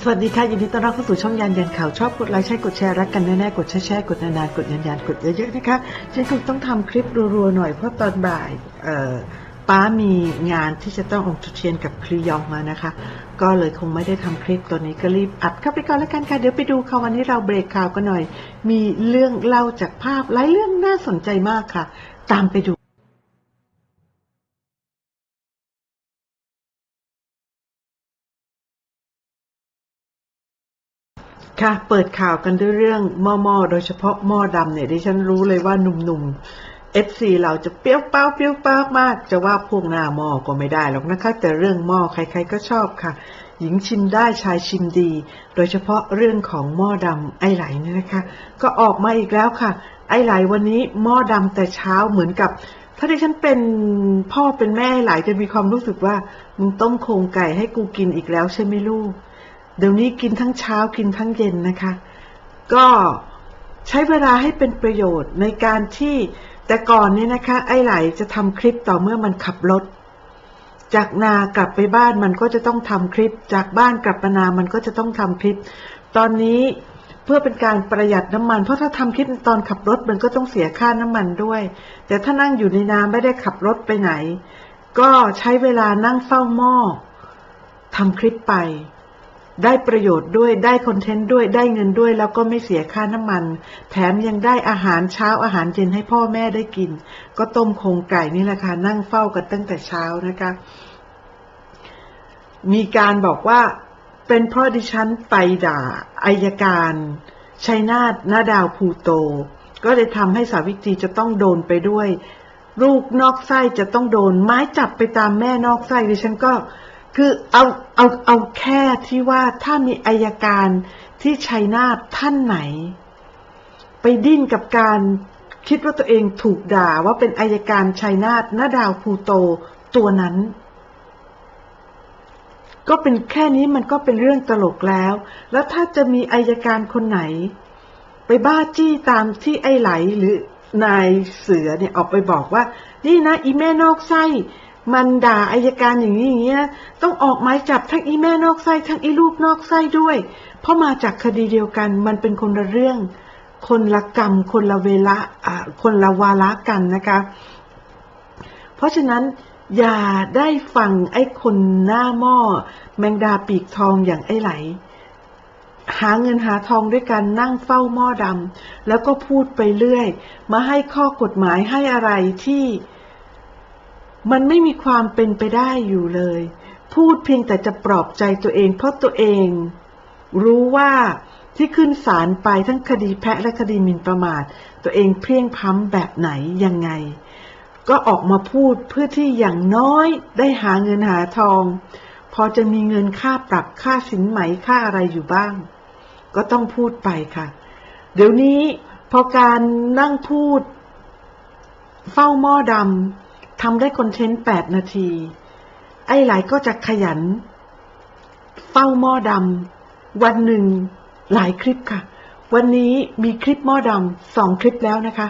สวัสดีค่ะ ยินดีต้อนรับเข้าสู่ช่องยานยันข่าวชอบกดไลค์ใช่กดแชร์รักกันแน่ๆกดแชร์แชร์กดนานๆกดยันยันกดเยอะๆนะคะฉันคงต้องทำคลิปรัวๆหน่อยเพราะตอนบ่ายเอ่อป้ามีงานที่จะต้ององทุเทียนกับคลียองมานะคะ ก็เลยคงไม่ได้ทำคลิปตัวนี้ก็รีบอัดเข้าไปก่อนแล้วกันค่ะ เดี๋ยวไปดูค่ะวันนี้เราเบรกข่าวกันหน่อย มีเรื่องเล่าจากภาพหลายเรื่องน่าสนใจมากค่ะ ตามไปดู ค่ะ เปิดข่าวกันด้วยเรื่องหม้อหม้อโดยเฉพาะหม้อดำเนี่ยดิฉันรู้เลยว่าหนุ่มๆ FC เราจะเปรี้ยวเป้าเปรี้ยวเป้ามาก จะว่าพวกหน้าหม้อก็ไม่ได้หรอกนะคะ แต่เรื่องหม้อใครๆก็ชอบค่ะ หญิงชิมได้ชายชิมดี โดยเฉพาะเรื่องของหม้อดำไอไหลเนี่ยนะคะ ก็ออกมาอีกแล้วค่ะ ไอไหลวันนี้หม้อดำแต่เช้าเหมือนกับถ้าดิฉันเป็นพ่อเป็นแม่ไหลจะมีความรู้สึกว่ามึงต้มโครงไก่ให้กูกินอีกแล้วใช่ไหมลูก เดี๋ยวนี้กินทั้งเช้ากินทั้งเย็นนะคะ ก็ใช้เวลาให้เป็นประโยชน์ในการที่แต่ก่อนเนี่ยนะคะ ไอ้ไหลจะทำคลิปต่อเมื่อมันขับรถ จากนากลับไปบ้านมันก็จะต้องทำคลิป จากบ้านกลับมานามันก็จะต้องทำคลิป ตอนนี้เพื่อเป็นการประหยัดน้ำมัน เพราะถ้าทำคลิปตอนขับรถมันก็ต้องเสียค่าน้ำมันด้วย แต่ถ้านั่งอยู่ในนาไม่ได้ขับรถไปไหน ก็ใช้เวลานั่งเฝ้าหม้อทำคลิปไป ได้ประโยชน์ด้วยได้คอนเทนต์ด้วยได้เงินด้วย แล้วก็ไม่เสียค่าน้ำมัน แถมยังได้อาหารเช้าอาหารเย็นให้พ่อแม่ได้กิน ก็ต้มโครงไก่นี่แหละค่ะนั่งเฝ้ากันตั้งแต่เช้านะคะ มีการบอกว่าเป็นเพราะดิฉันไปด่าอายการชัยนาทนาดาวภูโต ก็เลยทำให้สาวิตรีจะต้องโดนไปด้วย ลูกนอกไส้จะต้องโดน ไม้จับไปตามแม่นอกไส้ดิฉันก็ คือเอาเอาเอาแค่ที่ว่าถ้ามีอายการที่ชัยนาทท่านไหน ไปดิ้นกับการคิดว่าตัวเองถูกด่าว่าเป็นอายการชัยนาทหน้าดาวภูโตตัวนั้น ก็เป็นแค่นี้มันก็เป็นเรื่องตลกแล้ว แล้วถ้าจะมีอายการคนไหน ไปบ้าจี้ตามที่ไอ้ไหลหรือนายเสือเนี่ยออกไปบอกว่า นี่นะอีแม่นอกไส้ มันด่าอายการอย่างนี้อย่างเงี้ย ต้องออกหมายจับทั้งอีแม่นอกไส้ทั้งอีลูกนอกไส้ด้วย เพราะมาจากคดีเดียวกัน มันเป็นคนละเรื่อง คนละกรรม คนละเวละอ่าคนละวาระกันนะคะ เพราะฉะนั้นอย่าได้ฟังไอ้คนหน้าหม้อแมงดาปีกทองอย่างไอ้ไหล หาเงินหาทองด้วยกันนั่งเฝ้าหม้อดำแล้วก็พูดไปเรื่อย มาให้ข้อกฎหมายให้อะไรที่ มันไม่มีความเป็นไปได้อยู่เลย พูดเพียงแต่จะปลอบใจตัวเอง เพราะตัวเอง รู้ว่าที่ขึ้นศาลไปทั้งคดีแพะและคดีหมิ่นประมาท ตัวเองเพลียงพ้ำแบบไหนยังไง ก็ออกมาพูดเพื่อที่อย่างน้อยได้หาเงินหาทอง พอจะมีเงินค่าปรับค่าสินไหมค่าอะไรอยู่บ้าง ก็ต้องพูดไปค่ะ เดี๋ยวนี้พอการนั่งพูด เฝ้าหม้อดำ ทำได้คอนเทนต์แปดนาที ไอ้หลายก็จะขยัน เฝ้าหม้อดำวันหนึ่งหลายคลิปค่ะ วันนี้มีคลิปหม้อดำสองคลิปแล้วนะคะ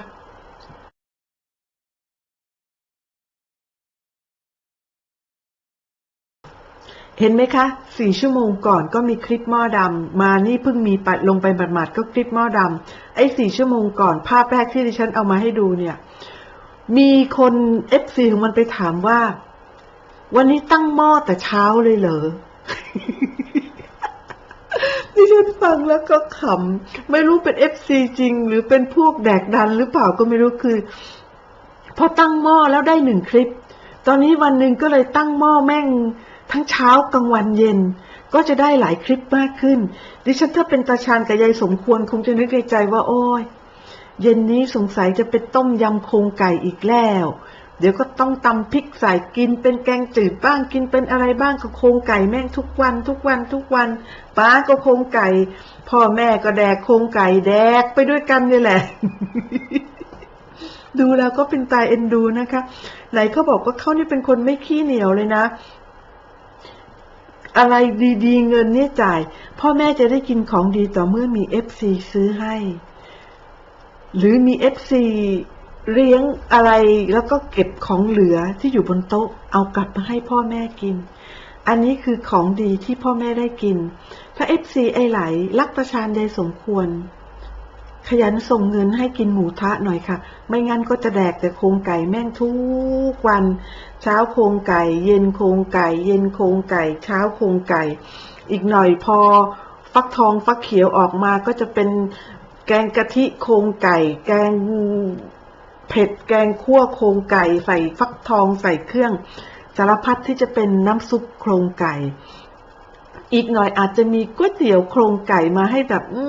เห็นไหมคะสี่ชั่วโมงก่อนก็มีคลิปหม้อดำมานี่เพิ่งมีปัดลงไปบัดหมาดก็คลิปหม้อดำไอ้สี่ชั่วโมงก่อนภาพแรกที่ดิฉันเอามาให้ดูเนี่ย มีคนเอฟซีของมันไปถามว่า วันนี้ตั้งหม้อแต่เช้าเลยเหรอดิฉันฟังแล้วก็ขำ ไม่รู้เป็นเอฟซีจริง หรือเป็นพวกแดกดันหรือเปล่าก็ไม่รู้คือ พอตั้งหม้อแล้วได้หนึ่งคลิป ตอนนี้วันหนึ่งก็เลยตั้งหม้อแม่ง ทั้งเช้ากลางวันเย็น ก็จะได้หลายคลิปมากขึ้น ดิฉันถ้าเป็นตาชานกับยายสมควรคงจะนึกในใจว่า โอ้ย เย็นนี้สงสัยจะเป็นต้มยำโครงไก่อีกแล้ว เดี๋ยวก็ต้องตำพริกใส่กินเป็นแกงจืดบ้างกินเป็นอะไรบ้างก็โครงไก่แม่งทุกวันทุกวันทุกวันป้าก็โครงไก่ พ่อแม่ก็แดกโครงไก่แดกไปด้วยกันนี่แหละ ดูแล้วก็เป็นตายเอ็นดูนะคะ ไหนเขาบอกว่าเขานี่เป็นคนไม่ขี้เหนียวเลยนะอะไรดีๆ เงินเนี่ยจ่าย พ่อแม่จะได้กินของดีต่อเมื่อมีเอฟซีซื้อให้ หรือมีเอฟซีเลี้ยงอะไรแล้วก็เก็บของเหลือที่อยู่บนโต๊ะ เอากลับมาให้พ่อแม่กิน อันนี้คือของดีที่พ่อแม่ได้กิน ถ้า FC ไอไหลรักประชานใดสมควร ขยันส่งเงินให้กินหมูทะหน่อยค่ะ ไม่งั้นก็จะแดกแต่โครงไก่แม่งทุกวัน เช้าโครงไก่ เย็นโครงไก่ เย็นโครงไก่ เช้าโครงไก่ อีกหน่อยพอฟักทองฟักเขียวออกมาก็จะเป็น แกงกะทิโครงไก่ แกงเผ็ดแกงคั่วโครงไก่ ใส่ฟักทองใส่เครื่อง สารพัดที่จะเป็นน้ำซุปโครงไก่ อีกหน่อยอาจจะมีก๋วยเตี๋ยวโครงไก่มาให้แบบอื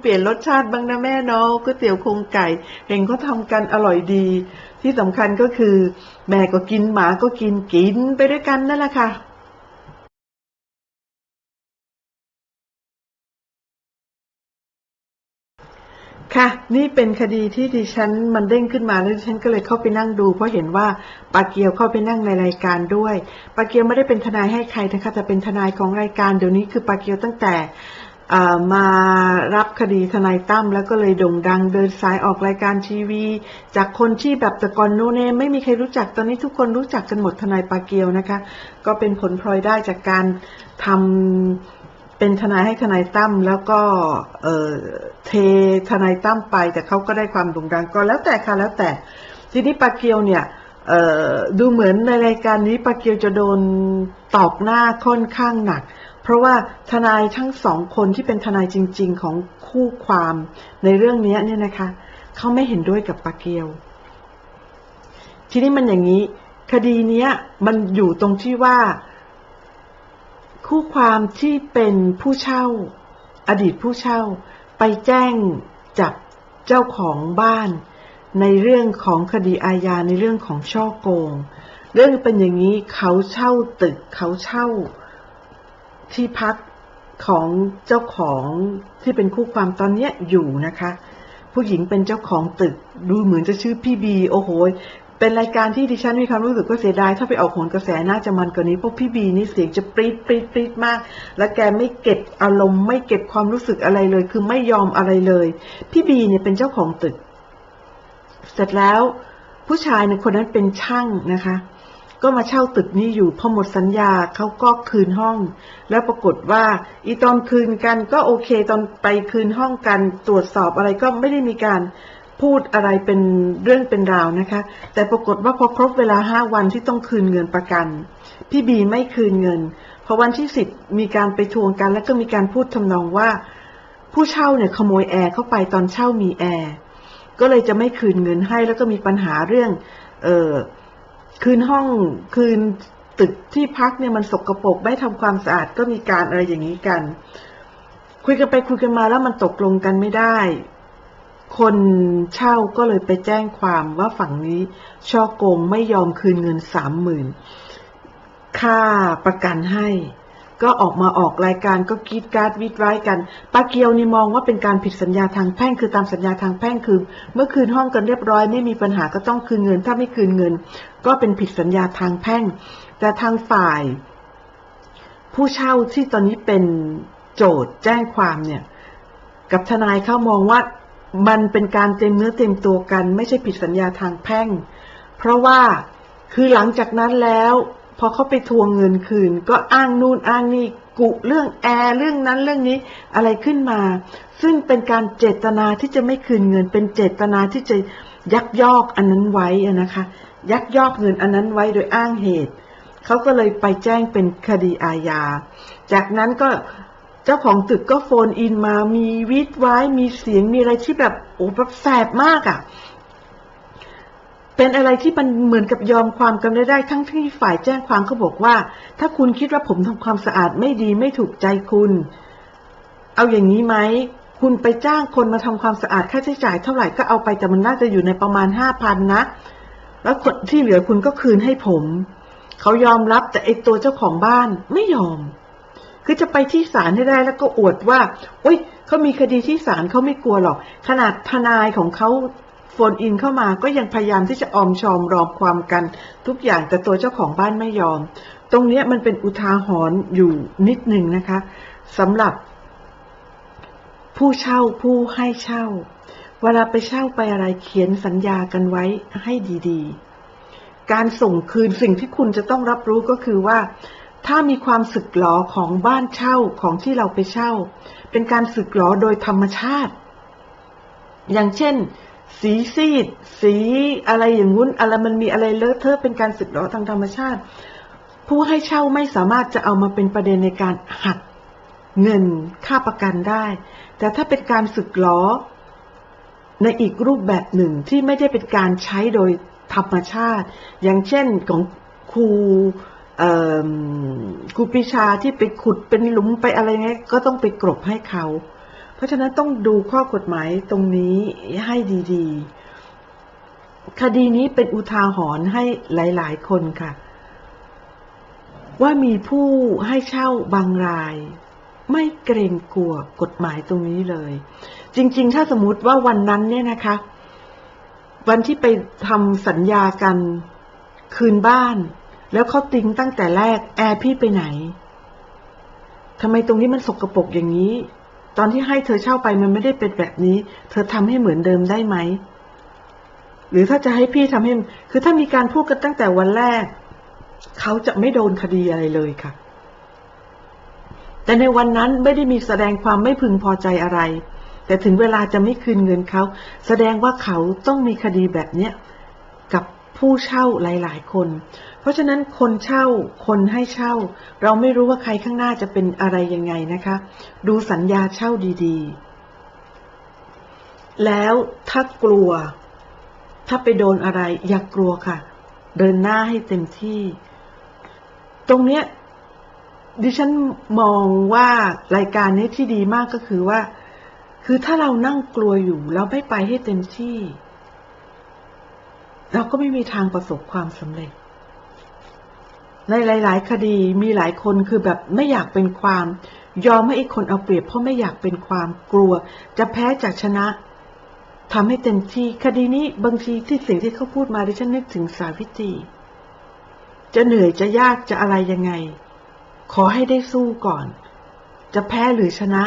เปลี่ยนรสชาติบ้างนะแม่เนาะก๋วยเตี๋ยวโครงไก่เห็นเขาทำกันอร่อยดี ที่สำคัญก็คือ แม่ก็กินหมาก็กินกินไปด้วยกันนั่นแหละค่ะ ค่ะ นี่เป็นคดีที่ดิฉันมันเด้งขึ้นมาแล้วดิฉันก็เลยเข้าไปนั่งดู เพราะเห็นว่าปาเกียวเข้าไปนั่งในรายการด้วยปาเกียวไม่ได้เป็นทนายให้ใครนะคะแต่เป็นทนายของรายการเดี๋ยวนี้คือปาเกียวตั้งแต่มารับคดีทนายตั้มแล้วก็เลยโด่งดังเดินสายออกรายการทีวี จากคนที่แบบแต่ก่อนโนเนมไม่มีใครรู้จักตอนนี้ทุกคนรู้จักกันหมดทนายปาเกียวนะคะ ก็เป็นผลพลอยได้จากการทำ เป็นทนายให้ทนายตั้มแล้วก็เเททนายตั้มไป แต่เขาก็ได้ความโด่งดังก็แล้วแต่ค่ะแล้วแต่ ทีนี้ปาเกียวเนี่ยดูเหมือนในรายการนี้ปาเกียวจะโดนตอกหน้าค่อนข้างหนัก เพราะว่าทนายทั้งสองคนที่เป็นทนายจริง ๆ ของคู่ความในเรื่องนี้เนี่ยนะคะเขาไม่เห็นด้วยกับปาเกียว ทีนี้มันอย่างนี้ คดีเนี้ยมันอยู่ตรงที่ว่า คู่ความที่เป็นผู้เช่า อดีตผู้เช่า ไปแจ้งจับเจ้าของบ้าน ในเรื่องของคดีอาญาในเรื่องของช่อโกง เรื่องเป็นอย่างนี้เขาเช่าตึกเขาเช่า ที่พักของเจ้าของที่เป็นคู่ความตอนนี้อยู่นะคะ ผู้หญิงเป็นเจ้าของตึกดูเหมือนจะชื่อพี่บี โอ้โห เป็นรายการที่ดิฉันมีความรู้สึกว่าเสียดาย ถ้าไปออกโหนกระแสน่าจะมันกว่านี้เพราะพี่บีนี่เสียงจะปรี๊ดปรี๊ดปรี๊ดมาก และแกไม่เก็บอารมณ์ไม่เก็บความรู้สึกอะไรเลย คือไม่ยอมอะไรเลย พี่บีเนี่ยเป็นเจ้าของตึก เสร็จแล้ว ผู้ชายเนี่ยคนนั้นเป็นช่างนะคะ ก็มาเช่าตึกนี้อยู่พอหมดสัญญาเขาก็คืนห้อง แล้วปรากฏว่า อีตอนคืนกันก็โอเคตอนไปคืนห้องกัน ตรวจสอบอะไรก็ไม่ได้มีการ พูดอะไรเป็นเรื่องเป็นราวนะคะ แต่ปรากฏว่าพอครบเวลาห้าวันที่ต้องคืนเงินประกัน พี่บีไม่คืนเงินพอวันที่สิบมีการไปทวงกัน แล้วก็มีการพูดทำนองว่า ผู้เช่าเนี่ยขโมยแอร์เข้าไปตอนเช่ามีแอร์ก็เลยจะไม่คืนเงินให้แล้วก็มีปัญหาเรื่อง เออคืนห้องคืนตึกที่พักเนี่ยมันสกรปรกไม่ทำความสะอาดก็มีการอะไรอย่างนี้กัน คุยกันไปคุยกันมาแล้วมันตกลงกันไม่ได้ คนเช่าก็เลยไปแจ้งความว่าฝั่งนี้ช่อโกงไม่ยอมคืนเงินสามหมื่นค่าประกันให้ ก็ออกมาออกรายการก็กรีดการ์ดวิดไว้กันป้าเกียวนี่มองว่าเป็นการผิดสัญญาทางแพ่งคือตามสัญญาทางแพ่งคือ เมื่อคืนห้องกันเรียบร้อยไม่มีปัญหาก็ต้องคืนเงิน ถ้าไม่คืนเงิน ก็เป็นผิดสัญญาทางแพ่ง แต่ทางฝ่าย ผู้เช่าที่ตอนนี้เป็นโจทย์แจ้งความเนี่ย กับทนายเขามองว่า มันเป็นการเต็มเนื้อเต็มตัวกัน ไม่ใช่ผิดสัญญาทางแพ่ง เพราะว่าคือหลังจากนั้นแล้ว พอเขาไปทวงเงินคืน ก็อ้างนู่นอ้างนี่กุเรื่องแอร์เรื่องนั้นเรื่องนี้อะไรขึ้นมา ซึ่งเป็นการเจตนาที่จะไม่คืนเงิน เป็นเจตนาที่จะยักยอกอันนั้นไว้นะคะ ยักยอกเงินอันนั้นไว้โดยอ้างเหตุเขาก็เลยไปแจ้งเป็นคดีอาญา จากนั้นก็ เจ้าของตึกก็โฟนอินมา มีวิดไว้ มีเสียง มีอะไรที่แบบ โอ้แบบแสบมากอะ่ะ เป็นอะไรที่มันเหมือนกับยอมความกันได้ได้ ทั้งที่ฝ่ายแจ้งความเขาบอกว่า ถ้าคุณคิดว่าผมทำความสะอาดไม่ดีไม่ถูกใจคุณ เอาอย่างนี้ไหม คุณไปจ้างคนมาทำความสะอาดค่าใช้จ่ายเท่าไหร่ก็เอาไปแต่มันน่าจะอยู่ในประมาณห้าพันนะ แล้วคนที่เหลือคุณก็คืนให้ผม เขายอมรับแต่ไอตัวเจ้าของบ้านไม่ยอม คือจะไปที่ศาลให้ได้แล้วก็อวดว่าโอ๊ยเขามีคดีที่ศาลเขาไม่กลัวหรอก ขนาดทนายของเขาโฟนอินเข้ามาก็ยังพยายามที่จะออมชอมรอมความกัน ทุกอย่างแต่ตัวเจ้าของบ้านไม่ยอม ตรงนี้มันเป็นอุทาหรณ์อยู่นิดหนึ่งนะคะสำหรับ ผู้เช่าผู้ให้เช่า เวลาไปเช่าไปอะไรเขียนสัญญากันไว้ให้ดีๆ การส่งคืนสิ่งที่คุณจะต้องรับรู้ก็คือว่า ถ้ามีความสึกหลอของบ้านเช่าของที่เราไปเช่า เป็นการสึกหลอโดยธรรมชาติ อย่างเช่น สีซีด สีอะไรอย่างงุ้นอะไรมันมีอะไรเลอะเทอะเป็นการสึกหลอทางธรรมชาติ ผู้ให้เช่าไม่สามารถจะเอามาเป็นประเด็นในการหักเงินค่าประกันได้ แต่ถ้าเป็นการสึกหลอในอีกรูปแบบหนึ่งที่ไม่ได้เป็นการใช้โดยธรรมชาติ อย่างเช่นของครู ครูปรีชาที่ไปขุดเป็นหลุมไปอะไรเงี้ยก็ต้องไปกรบให้เขา เพราะฉะนั้นต้องดูข้อกฎหมายตรงนี้ให้ดีๆ คดีนี้เป็นอุทาหรณ์ให้หลายๆ คนค่ะ ว่ามีผู้ให้เช่าบางราย ไม่เกรงกลัวกฎหมายตรงนี้เลย จริง ๆ ถ้าสมมติว่าวันนั้นเนี่ยนะคะ วันที่ไปทำสัญญากันคืนบ้าน แล้วเขาติงตั้งแต่แรกแอร์พี่ไปไหนทำไมตรงนี้มันสกรปรกอย่างนี้ ตอนที่ให้เธอเช่าไปมันไม่ได้เป็นแบบนี้ เธอทำให้เหมือนเดิมได้ไหม หรือถ้าจะให้พี่ทำให้ คือถ้ามีการพูดกันตั้งแต่วันแรก เขาจะไม่โดนคดีอะไรเลยค่ะ แต่ในวันนั้นไม่ได้มีแสดงความไม่พึงพอใจอะไร แต่ถึงเวลาจะไม่คืนเงินเขา แสดงว่าเขาต้องมีคดีแบบเนี้ยกับผู้เช่าหลาย ๆ คน ราะฉะนั้นคนเช่าคนให้เช่า เราไม่รู้ว่าใครข้างหน้าจะเป็นอะไรยังไงนะคะ ดูสัญญาเช่าดีๆ แล้วถ้ากลัว ถ้าไปโดนอะไร อย่ากกลัวค่ะ เดินหน้าให้เต็มที่ ตรงเนี้ยดิฉันมองว่ารายการนี้ที่ดีมากก็คือว่า คือถ้าเรานั่งกลัวอยู่แล้วไม่ไปให้เต็มที่ เราก็ไม่มีทางประสบความสำเร็จ ในหลาย ๆ คดีมีหลายคนคือแบบไม่อยากเป็นความ ยอมให้อีกคนเอาเปรียบเพราะไม่อยากเป็นความกลัว จะแพ้จากชนะทำให้เต็มที่คดีนี้บางทีที่สิ่งที่เขาพูดมาดิฉันนึกถึงสาวิตรีจะเหนื่อยจะยากจะอะไรยังไง ขอให้ได้สู้ก่อน จะแพ้หรือชนะ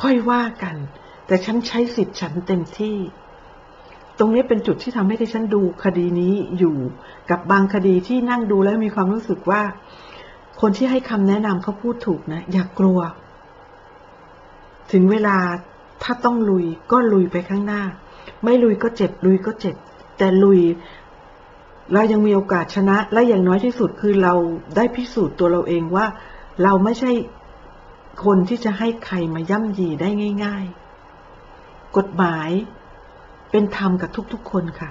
ค่อยว่ากัน แต่ฉันใช้สิทธิ์ฉันเต็มที่ ตรงนี้เป็นจุดที่ทำให้ดิฉันดูคดีนี้อยู่กับบางคดีที่นั่งดูแล้วมีความรู้สึกว่า คนที่ให้คำแนะนำเขาพูดถูกนะ อย่ากกลัว ถึงเวลาถ้าต้องลุยก็ลุยไปข้างหน้า ไม่ลุยก็เจ็บ ลุยก็เจ็บ แต่ลุย เรายังมีโอกาสชนะ และอย่างน้อยที่สุดคือเราได้พิสูจน์ตัวเราเองว่า เราไม่ใช่คนที่จะให้ใครมาย่ำยีได้ง่าย ๆ กฎหมาย เป็นธรรมกับทุกๆคนค่ะ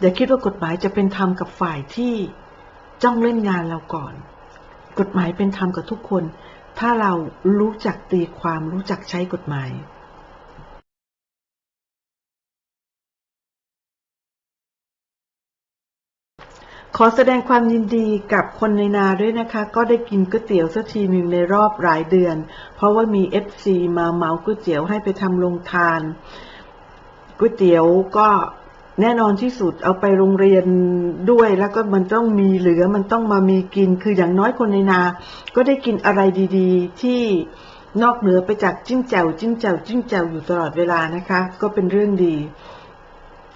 อย่าคิดว่ากฎหมายจะเป็นธรรมกับฝ่ายที่จ้องเล่นงานเราก่อน กฎหมายเป็นธรรมกับทุกคน ถ้าเรารู้จักตีความรู้จักใช้กฎหมายขอแสดงความยินดีกับคนในนาด้วยนะคะ ก็ได้กินก๋วยเตี๋ยวสักทีหนึ่งในรอบหลายเดือน เพราะว่ามีเอฟซีมาเมาก๋วยเตี๋ยวให้ไปทำโรงทาน ก๋วยเตี๋ยวก็แน่นอนที่สุดเอาไปโรงเรียนด้วย แล้วก็มันต้องมีเหลือมันต้องมามีกินคืออย่างน้อยคนในนา ก็ได้กินอะไรดีๆ ที่นอกเหนือไปจากจิ้มแจ่วจิ้มแจ่วจิ้มแจ่วอยู่ตลอดเวลานะคะ ก็เป็นเรื่องดี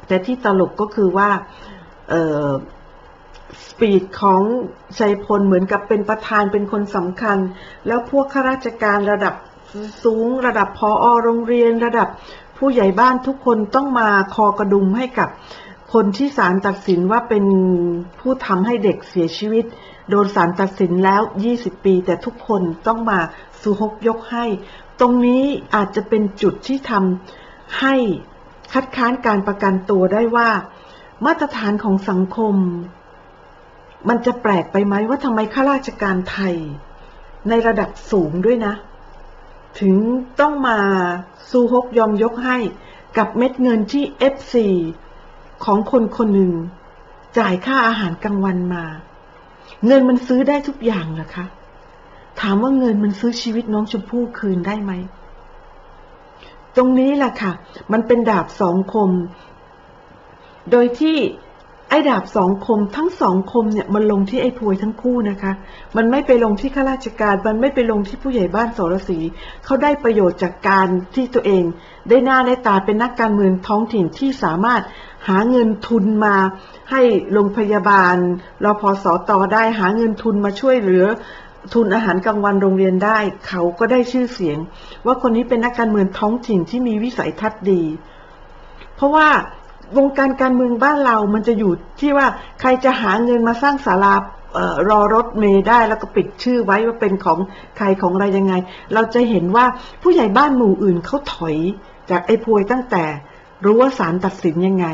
แต่ที่ตลกก็คือว่าเออสปีดของชัยพลเหมือนกับเป็นประธานเป็นคนสำคัญ แล้วพวกข้าราชการระดับสูงระดับพออโรงเรียนระดับ ผู้ใหญ่บ้านทุกคนต้องมาคอกระดุมให้กับคนที่ศาลตัดสินว่าเป็นผู้ทำให้เด็กเสียชีวิต โดนศาลตัดสินแล้ว 20 ปี แต่ทุกคนต้องมาสุฮกยกให้ ตรงนี้อาจจะเป็นจุดที่ทำให้คัดค้านการประกันตัวได้ว่า มาตรฐานของสังคม มันจะแปลกไปไหมว่าทำไมข้าราชการไทย ในระดับสูงด้วยนะ ถึงต้องมาซูฮกยอมยกให้กับเม็ดเงินที่ FC ของคนคนหนึ่ง จ่ายค่าอาหารกลางวันมา เงินมันซื้อได้ทุกอย่างเหรอคะ ถามว่าเงินมันซื้อชีวิตน้องชมพู่คืนได้ไหม ตรงนี้แหละค่ะ มันเป็นดาบสองคม โดยที่ ไอ้ดาบสองคมทั้งสองคมเนี่ยมันลงที่ไอ้พวยทั้งคู่นะคะ มันไม่ไปลงที่ข้าราชการ มันไม่ไปลงที่ผู้ใหญ่บ้านสรศรีเขาได้ประโยชน์จากการที่ตัวเอง ได้หน้าได้ตาเป็นนักการเมืองท้องถิ่นที่สามารถหาเงินทุนมาให้โรงพยาบาลรพสตได้หาเงินทุนมาช่วยเหลือทุนอาหารกลางวันโรงเรียนได้ เขาก็ได้ชื่อเสียง ว่าคนนี้เป็นนักการเมืองท้องถิ่นที่มีวิสัยทัศน์ดี เพราะว่า วงการการเมืองบ้านเรามันจะอยู่ที่ว่าใครจะหาเงินมาสร้างศาลาออรอรถเมย์ได้แล้วก็ปิดชื่อไว้ว่าเป็นของใครของอะไรยังไง เราจะเห็นว่าผู้ใหญ่บ้านหมู่อื่นเขาถอยจากไอ้พวยตั้งแต่รู้ว่าศาลตัดสินยังไง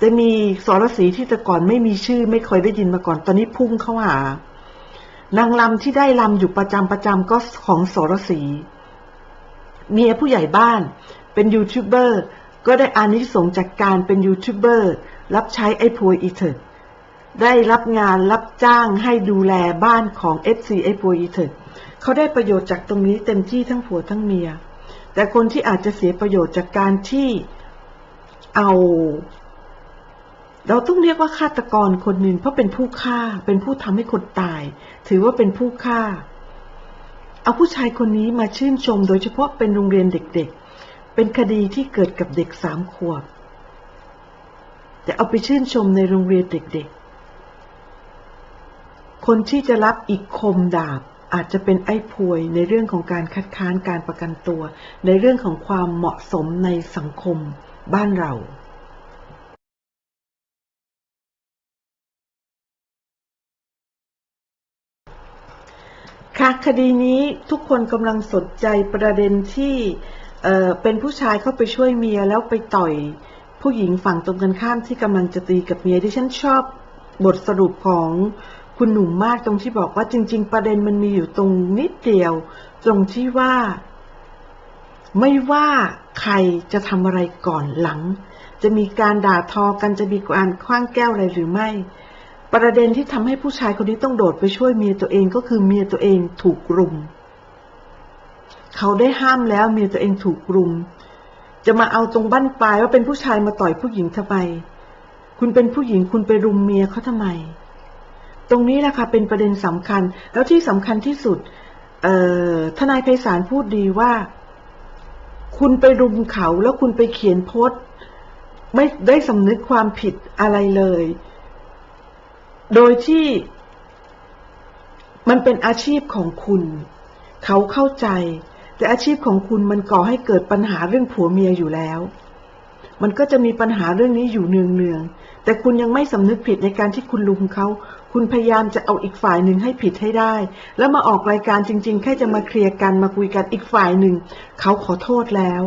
จะมีสรสีที่แต่ก่อนไม่มีชื่อไม่เคยได้ยินมาก่อนตอนนี้พุ่งเข้าหานางลำที่ได้ลำอยู่ประจำประจำก็ของสรสีเมียผู้ใหญ่บ้านเป็นยูทูบเบอร์ ก็ได้อานิสงส์จากการเป็นยูทูบเบอร์รับใช้ไอ้พวยอีเถิดได้รับงานรับจ้างให้ดูแลบ้านของ FC ไอ้พวยอีเถิดเขาได้ประโยชน์จากตรงนี้เต็มที่ทั้งผัวทั้งเมีย แต่คนที่อาจจะเสียประโยชน์จากการที่เอา เราต้องเรียกว่าฆาตกรคนหนึ่งเพราะเป็นผู้ฆ่า เป็นผู้ทำให้คนตาย ถือว่าเป็นผู้ฆ่า เอาผู้ชายคนนี้มาชื่นชมโดยเฉพาะเป็นโรงเรียนเด็กๆ เป็นคดีที่เกิดกับเด็กสามขวบแต่เอาไปชื่นชมในโรงเรียนเด็กๆ คนที่จะรับอีกคมดาบอาจจะเป็นไอ้พวยในเรื่องของการคัดค้านการประกันตัว ในเรื่องของความเหมาะสมในสังคมบ้านเราค่ะคดีนี้ทุกคนกำลังสนใจประเด็นที่ เออเป็นผู้ชายเข้าไปช่วยเมียแล้วไปต่อย ผู้หญิงฝั่งตรงกันข้ามที่กำลังจะตีกับเมียที่ฉันชอบบทสรุปของคุณหนุ่มมากตรงที่บอกว่าจริง ๆ ประเด็นมันมีอยู่ตรงนิดเดียว ตรงที่ว่า ไม่ว่าใครจะทำอะไรก่อนหลัง จะมีการด่าทอกันจะมีการคว้างแก้วอะไรหรือไม่ ประเด็นที่ทำให้ผู้ชายคนนี้ต้องโดดไปช่วยเมียตัวเองก็คือเมียตัวเองถูกรุม เขาได้ห้ามแล้วเมียตัวเองถูกรุม จะมาเอาตรงบั้นปลายว่าเป็นผู้ชายมาต่อยผู้หญิงทำไมคุณเป็นผู้หญิงคุณไปรุมเมียเขาทำไม ตรงนี้แหละค่ะเป็นประเด็นสำคัญ แล้วที่สำคัญที่สุดเออทนายไพศาลพูดดีว่า คุณไปรุมเขาแล้วคุณไปเขียนโพสต์ไม่ได้สำนึกความผิดอะไรเลย โดยที่มันเป็นอาชีพของคุณ เขาเข้าใจ แต่อาชีพของคุณมันก่อให้เกิดปัญหาเรื่องผัวเมียอยู่แล้ว มันก็จะมีปัญหาเรื่องนี้อยู่เนืองๆ แต่คุณยังไม่สำนึกผิดในการที่คุณลุมเขา คุณพยายามจะเอาอีกฝ่ายหนึ่งให้ผิดให้ได้ แล้วมาออกรายการจริง ๆ แค่จะมาเคลียร์กันมาคุยกันอีกฝ่ายหนึ่ง เขาขอโทษแล้ว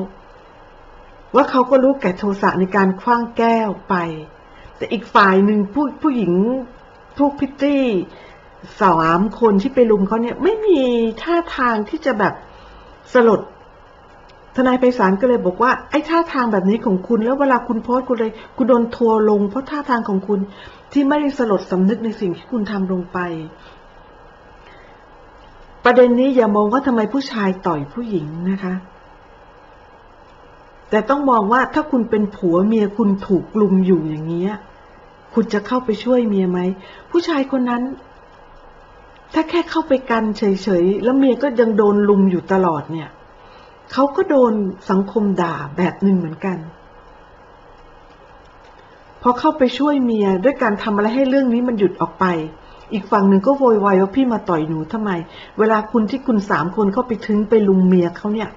ว่าเขาก็รู้แก่โทสะในการคว้างแก้วไป แต่อีกฝ่ายหนึ่งผู้ผู้หญิงพวกพิตตี้สามคนที่ไปลุมเขาเนี่ยไม่มีท่าทางที่จะแบบ สลดทนายไพศาลก็เลยบอกว่าไอ้ท่าทางแบบนี้ของคุณ แล้วเวลาคุณโพสต์คุณเลย คุณโดนทัวลง เพราะท่าทางของคุณที่ไม่ได้สลดสำนึกในสิ่งที่คุณทำลงไป ประเด็นนี้อย่ามองว่าทำไมผู้ชายต่อยผู้หญิงนะคะแต่ต้องมองว่าถ้าคุณเป็นผัวเมียคุณถูกกลุ่มอยู่อย่างเงี้ย คุณจะเข้าไปช่วยเมียไหม ผู้ชายคนนั้น ถ้าแค่เข้าไปกันเฉยๆ แล้วเมียก็ยังโดนลุมอยู่ตลอดเนี่ย เขาก็โดนสังคมด่าแบบหนึ่งเหมือนกัน พอเข้าไปช่วยเมียด้วยการทำอะไรให้เรื่องนี้มันหยุดออกไป อีกฝั่งหนึ่งก็โวยวายว่าพี่มาต่อยหนูทำไม เวลาคุณที่คุณสามคนเข้าไปถึงไปลุมเมียเขาเนี่ย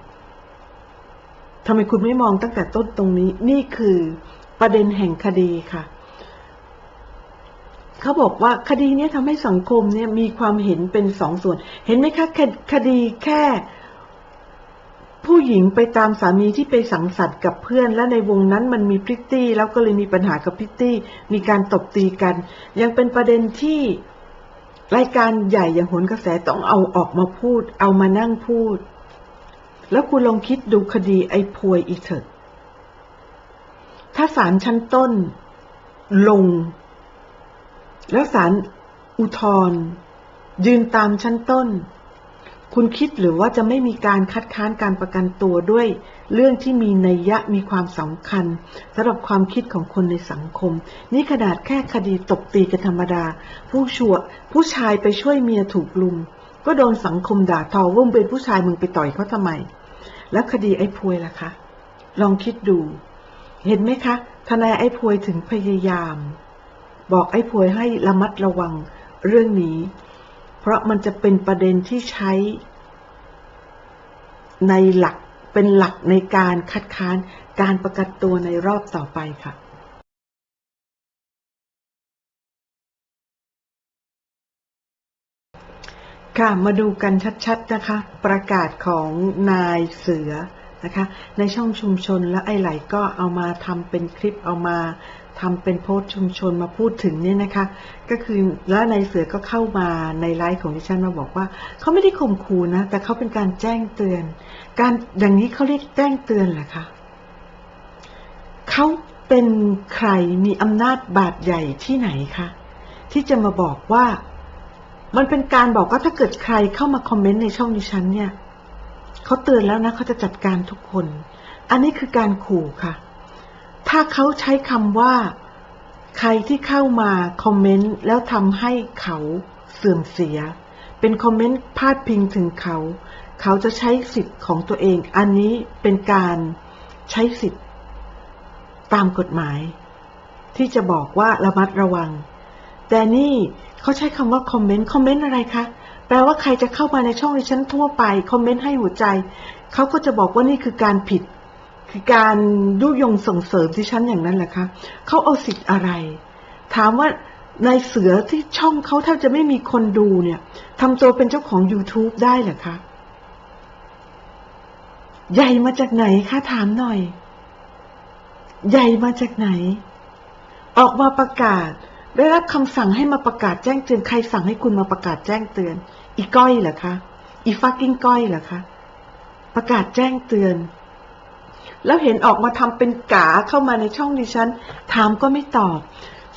ทำไมคุณไม่มองตั้งแต่ต้นตรงนี้ นี่คือประเด็นแห่งคดีค่ะ เขาบอกว่าคดีนี้ทำให้สังคมเนี่ยมีความเห็นเป็นสองส่วน เห็นไหมคะคดีแค่ ผู้หญิงไปตามสามีที่ไปสังสรรค์กับเพื่อน และในวงนั้นมันมีพริตตี้ แล้วก็เลยมีปัญหากับพริตตี้ มีการตบตีกัน ยังเป็นประเด็นที่รายการใหญ่อย่างหนกระแสต้องเอาออกมาพูด เอามานั่งพูด แล้วคุณลองคิดดูคดีไอ้พวยอีเถิดถ้าศาลชั้นต้นลง แล้วศาลอุทธร์ยืนตามชั้นต้น คุณคิดหรือว่าจะไม่มีการคัดค้านการประกันตัวด้วย เรื่องที่มีนัยยะมีความสำคัญสำหรับความคิดของคนในสังคม นี่ขนาดแค่คดีตบตีกันธรรมดา ผู้ชัวผู้ชายไปช่วยเมียถูกลุม ก็โดนสังคมด่าทอว่ามึงเป็นผู้ชายมึงไปต่อยเขาทำไม แล้วคดีไอ้พวยล่ะคะ ลองคิดดู เห็นไหมคะทนายไอ้พวยถึงพยายาม บอกไอ้พวยให้ระมัดระวังเรื่องนี้ เพราะมันจะเป็นประเด็นที่ใช้ ในหลักเป็นหลักในการคัดค้านการประกันตัวในรอบต่อไปค่ะค่ะ มาดูกันชัดๆนะคะ ประกาศของนายเสือ นะคะ ในช่องชุมชนและไอไหลก็เอามาทำเป็นคลิปเอามาทำเป็นโพสต์ชุมชนมาพูดถึงเนี่ยนะคะ ก็คือแล้วนายเสือก็เข้ามาในไลฟ์ของดิฉันมาบอกว่าเขาไม่ได้ข่มขู่นะ แต่เขาเป็นการแจ้งเตือน การอย่างนี้เขาเรียกแจ้งเตือนเหรอคะเขาเป็นใครมีอำนาจบาดใหญ่ที่ไหนคะที่จะมาบอกว่ามันเป็นการบอกว่าถ้าเกิดใครเข้ามาคอมเมนต์ในช่องดิฉันเนี่ย เขาเตือนแล้วนะเขาจะจัดการทุกคน อันนี้คือการขู่ค่ะ ถ้าเขาใช้คำว่า ใครที่เข้ามาคอมเมนต์แล้วทำให้เขาเสื่อมเสีย เป็นคอมเมนต์พาดพิงถึงเขา เขาจะใช้สิทธิ์ของตัวเอง อันนี้เป็นการใช้สิทธิ์ ตามกฎหมาย ที่จะบอกว่าระมัดระวัง แต่นี่เขาใช้คำว่าคอมเมนต์คอมเมนต์อะไรคะ ลว่าใครจะเข้ามาในช่องดิฉันทั่วไป คอมเมนต์ให้หัวใจ เขาก็จะบอกว่านี่คือการผิด คือการยุยงส่งเสริมที่ฉันอย่างนั้นแหละคะเขาเอาสิทธิ์อะไร ถามว่าในเสือที่ช่องเขาแทบจะไม่มีคนดูเนี่ยทำตัวเป็นเจ้าของ YouTube ได้เหรอคะ ใหญ่มาจากไหนคะถามหน่อย ใหญ่มาจากไหน ออกมาประกาศ ได้รับคำสั่งให้มาประกาศแจ้งเตือน ใครสั่งให้คุณมาประกาศแจ้งเตือน อีก้อยเหรอคะ อีฟักกิ้งก้อยเหรอคะ ประกาศแจ้งเตือน แล้วเห็นออกมาทำเป็นกาเข้ามาในช่องดิฉัน ถามก็ไม่ตอบ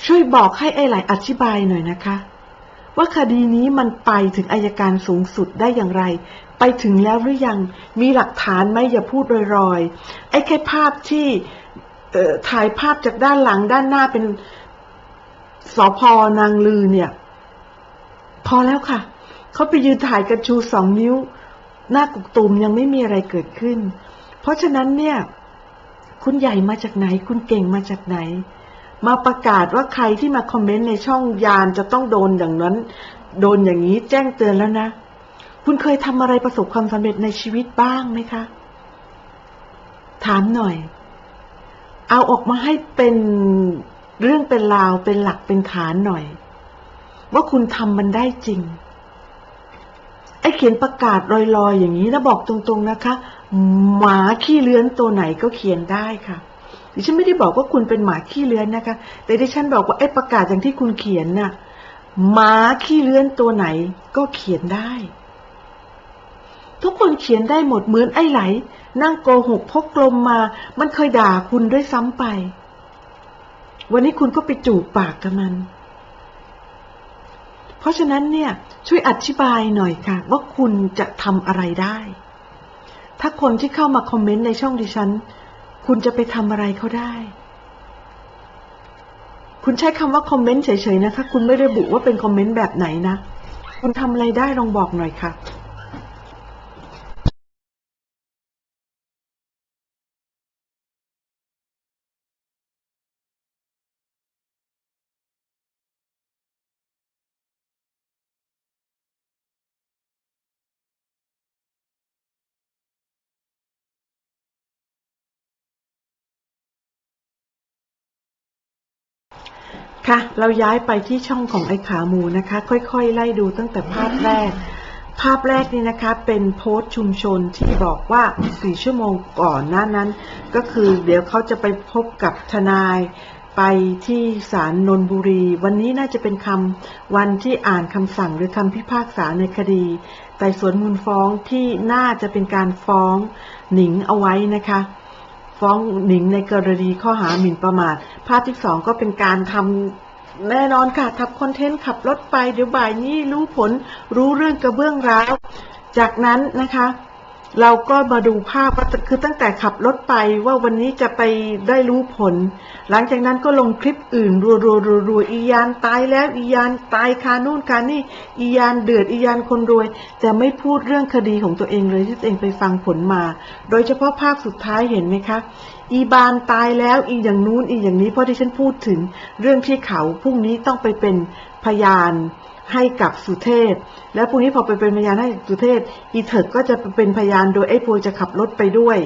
ช่วยบอกให้ไอ้ไหลอธิบายหน่อยนะคะ ว่าคดีนี้มันไปถึงอายการสูงสุดได้อย่างไร ไปถึงแล้วหรือยัง มีหลักฐานไหมอย่าพูดลอยๆ ไอ้แค่ภาพที่ถ่ายภาพจากด้านหลังด้านหน้าเป็นสพนางลือเนี่ย พอแล้วค่ะ เขาไปยืนถ่ายกันชูสองนิ้ว หน้ากุกตุมยังไม่มีอะไรเกิดขึ้น เพราะฉะนั้นเนี่ย คุณใหญ่มาจากไหน คุณเก่งมาจากไหน มาประกาศว่าใครที่มาคอมเมนต์ในช่องยานจะต้องโดนอย่างนั้น โดนอย่างนี้แจ้งเตือนแล้วนะ คุณเคยทำอะไรประสบความสำเร็จในชีวิตบ้างไหมคะ ถามหน่อย เอาออกมาให้เป็นเรื่องเป็นราวเป็นหลักเป็นฐานหน่อย ว่าคุณทำมันได้จริง เขียนประกาศลอยๆ อย่างนี้นะบอกตรงๆนะคะ หมาขี้เลื้อนตัวไหนก็เขียนได้ค่ะดิฉันไม่ได้บอกว่าคุณเป็นหมาขี้เลื้อนนะคะ แต่ดิฉันบอกว่าไอ้ประกาศอย่างที่คุณเขียนน่ะหมาขี้เลื้อนตัวไหนก็เขียนได้ ทุกคนเขียนได้หมดเหมือนไอ้ไหล นั่งโกหกพกกลมมา มันเคยด่าคุณด้วยซ้ำไป วันนี้คุณก็ไปจูบปากกับมัน เพราะฉะนั้นเนี่ยช่วยอธิบายหน่อยค่ะ ว่าคุณจะทำอะไรได้ ถ้าคนที่เข้ามาคอมเมนต์ในช่องดิฉัน คุณจะไปทำอะไรเขาได้ คุณใช้คำว่าคอมเมนต์เฉยๆนะคะ คุณไม่ระบุว่าเป็นคอมเมนต์แบบไหนนะ คุณทำอะไรได้ลองบอกหน่อยค่ะ ค่ะ เราย้ายไปที่ช่องของไอ้ขาหมูนะคะ ค่อยๆ ไล่ดูตั้งแต่ภาพแรก ภาพแรกนี่นะคะเป็นโพสต์ชุมชนที่บอกว่า4ชั่วโมงก่อนหน้านั้น ก็คือเดี๋ยวเขาจะไปพบกับทนายไปที่ศาลนนบุรี วันนี้น่าจะเป็นคำวันที่อ่านคำสั่งหรือคำพิพากษาในคดีไต่สวนมูลฟ้องที่น่าจะเป็นการฟ้องหนิงเอาไว้นะคะ ฟ้องหนิงในกรณีข้อหาหมิ่นประมาท ภาพที่สองก็เป็นการทำแน่นอนค่ะทับคอนเทนต์ขับรถไปเดี๋ยวบ่ายนี้รู้ผลรู้เรื่องกระเบื้องร้าว จากนั้นนะคะ เราก็มาดูภาพว่าคือตั้งแต่ขับรถไปว่าวันนี้จะไปได้รู้ผล หลังจากนั้นก็ลงคลิปอื่นรัวรัวรัวรัวอียานตายแล้วอียานตายคานู่นคานี่อียานเดือดอียานคนรวย แต่ไม่พูดเรื่องคดีของตัวเองเลยที่ตัวเองไปฟังผลมา โดยเฉพาะภาพสุดท้ายเห็นไหมคะอีบานตายแล้วอีอย่างนู้นอีอย่างนี้เพราะที่ฉันพูดถึงเรื่องที่เขาพรุ่งนี้ต้องไปเป็นพยาน ให้กับสุเทพ แล้วพรุ่งนี้พอไปเป็นพยานให้สุเทพอีเถิกก็จะเป็นพยานโดยไอ้พวยจะขับรถไปด้วย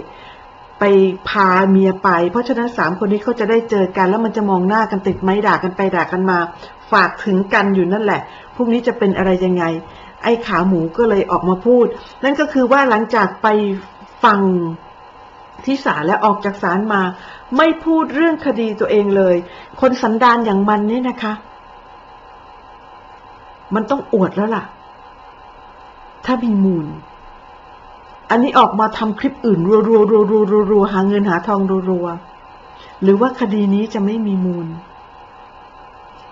ไปพาเมียไป เพราะฉะนั้นสามคนนี้เขาจะได้เจอกัน แล้วมันจะมองหน้ากันติดไหมด่ากันไปด่ากันมา ฝากถึงกันอยู่นั่นแหละพรุ่งนี้จะเป็นอะไรยังไง ไอ้ขาหมูก็เลยออกมาพูด นั่นก็คือว่าหลังจากไปฟังที่ศาลและออกจากศาลมา ไม่พูดเรื่องคดีตัวเองเลย คนสันดานอย่างมันเนี่ยนะคะ มันต้องอวดแล้วล่ะ ถ้ามีมูล อันนี้ออกมาทำคลิปอื่นรัวรัวรัวรัวรัวรัวหาเงินหาทองรัวรัวหรือว่าคดีนี้จะไม่มีมูล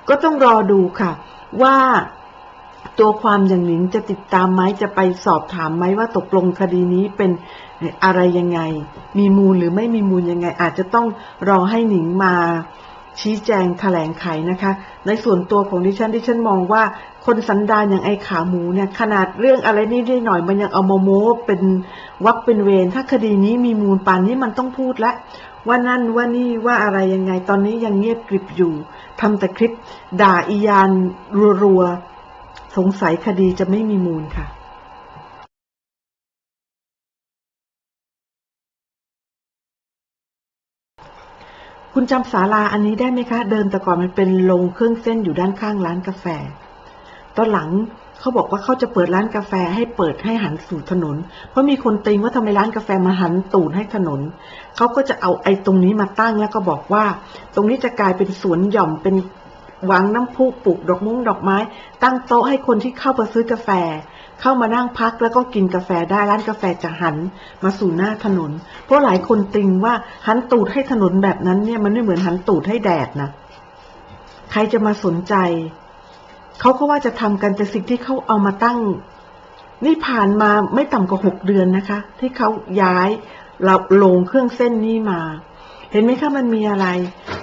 ก็ต้องรอดูค่ะ ว่าตัวความอย่างหนิงจะติดตามไหมจะไปสอบถามไหมว่าตกลงคดีนี้เป็นอะไรยังไง มีมูลหรือไม่มีมูลยังไง อาจจะต้องรอให้หนิงมา ชี้แจงแถลงไขนะคะ ในส่วนตัวของดิฉันดิฉันมองว่าคนสันดานอย่างไอ้ขาหมูเนี่ยขนาดเรื่องอะไรนี่ได้หน่อยมันยังเอามาโม้เป็นวักเป็นเวรถ้าคดีนี้มีมูลป่านนี้มันต้องพูดล้วว่านั่นว่านี่ว่าอะไรยังไงตอนนี้ยังเงียบกริบอยู่ทำแต่คลิปด่าอียานรัวๆสงสัยคดีจะไม่มีมูลค่ะ คุณจำศาลาอันนี้ได้ไหมคะ เดิมแต่ก่อนมันเป็นโรงเครื่องเส้นอยู่ด้านข้างร้านกาแฟ ตอนหลังเขาบอกว่าเขาจะเปิดร้านกาแฟให้เปิดให้หันสู่ถนน เพราะมีคนติงว่าทำไมร้านกาแฟมาหันตูดให้ถนน เขาก็จะเอาไอ้ตรงนี้มาตั้งแล้วก็บอกว่า ตรงนี้จะกลายเป็นสวนหย่อมเป็นวางน้ำพุปลูกดอกมุ้งดอกไม้ ตั้งโต๊ะให้คนที่เข้ามาซื้อกาแฟ เข้ามานั่งพักแล้วก็กินกาแฟได้ร้านกาแฟจะหันมาสู่หน้าถนน เพราะหลายคนติงว่าหันตูดให้ถนนแบบนั้นเนี่ยมันไม่เหมือนหันตูดให้แดดนะใครจะมาสนใจ เขาก็ว่าจะทำกันแต่สิ่งที่เขาเอามาตั้ง นี่ผ่านมาไม่ต่ำกว่าหกเดือนนะคะ ที่เขาย้ายเราลงเครื่องเส้นนี้มา เห็นไหมคะมันมีอะไร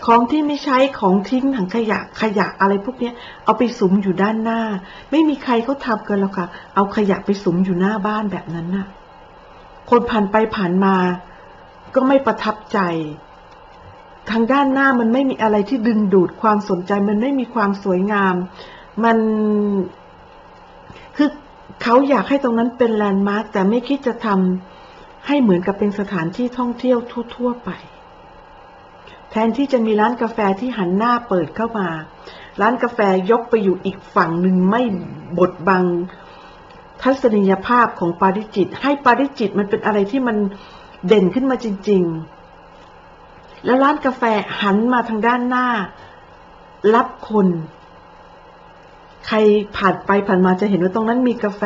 ของที่ไม่ใช้ของทิ้งถังขยะขยะอะไรพวกเนี้ยเอาไปสุมอยู่ด้านหน้า ไม่มีใครเขาทำกันหรอกค่ะเอาขยะไปสุมอยู่หน้าบ้านแบบนั้นน่ะ คนผ่านไปผ่านมา ก็ไม่ประทับใจ ทางด้านหน้ามันไม่มีอะไรที่ดึงดูดความสนใจ มันไม่มีความสวยงาม มันคือเขาอยากให้ตรงนั้นเป็นแลนด์มาร์กแต่ไม่คิดจะทำให้เหมือนกับเป็นสถานที่ท่องเที่ยวทั่ว ๆ ไป แทนที่จะมีร้านกาแฟที่หันหน้าเปิดเข้ามา ร้านกาแฟยกไปอยู่อีกฝั่งหนึ่งไม่บดบังทัศนียภาพของปาริจิต ให้ปาริจิตมันเป็นอะไรที่มันเด่นขึ้นมาจริง ๆ แล้วร้านกาแฟหันมาทางด้านหน้า รับคน ใครผ่านไปผ่านมาจะเห็นว่าตรงนั้นมีกาแฟ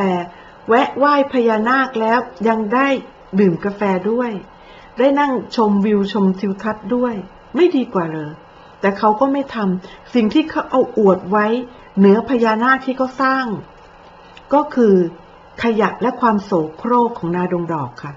แวะไหว้พญานาคแล้วยังได้ดื่มกาแฟด้วย ได้นั่งชมวิวชมทิวทัศน์ด้วย ไม่ดีกว่าเลย แต่เขาก็ไม่ทำสิ่งที่เขาเอาอวดไว้ เหนือพญานาคที่เขาสร้าง ก็คือขยะและความโสโครกของนาดงดอกค่ะ